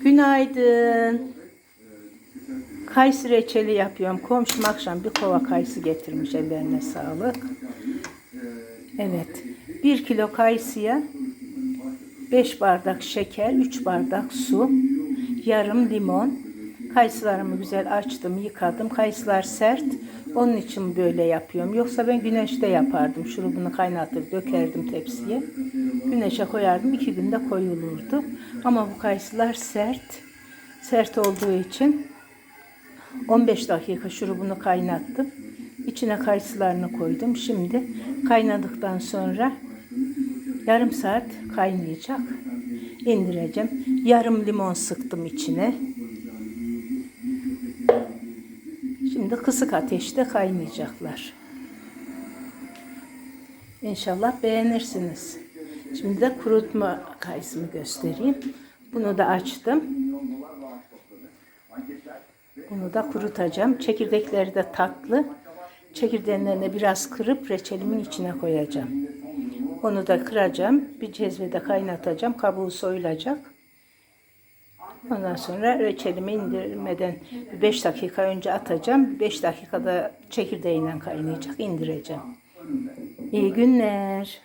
Günaydın. Kayısı reçeli yapıyorum. Komşum akşam bir kova kayısı getirmiş. Ellerine sağlık. Evet. Bir kilo kayısıya 5 bardak şeker, 3 bardak su, yarım limon. Kayısılarımı güzel açtım, yıkadım. Kayısılar sert. Onun için böyle yapıyorum. Yoksa ben güneşte yapardım. Şurubunu kaynatır, dökerdim tepsiye. Güneşe koyardım. iki günde koyulurdu. Ama bu kayısılar sert. Sert olduğu için 15 dakika şurubunu kaynattım. İçine kayısılarını koydum. Şimdi kaynadıktan sonra yarım saat kaynayacak. İndireceğim. Yarım limon sıktım içine. Şimdi kısık ateşte kaynayacaklar. İnşallah beğenirsiniz. Şimdi de kurutma kayısımı göstereyim. Bunu da açtım. Bunu da kurutacağım. Çekirdekleri de tatlı. Çekirdeğlerini biraz kırıp reçelimin içine koyacağım. Onu da kıracağım. Bir cezvede kaynatacağım. Kabuğu soyulacak. Ondan sonra reçelimi indirmeden 5 dakika önce atacağım. 5 dakikada çekirdeğiyle kaynayacak. indireceğim. İyi günler.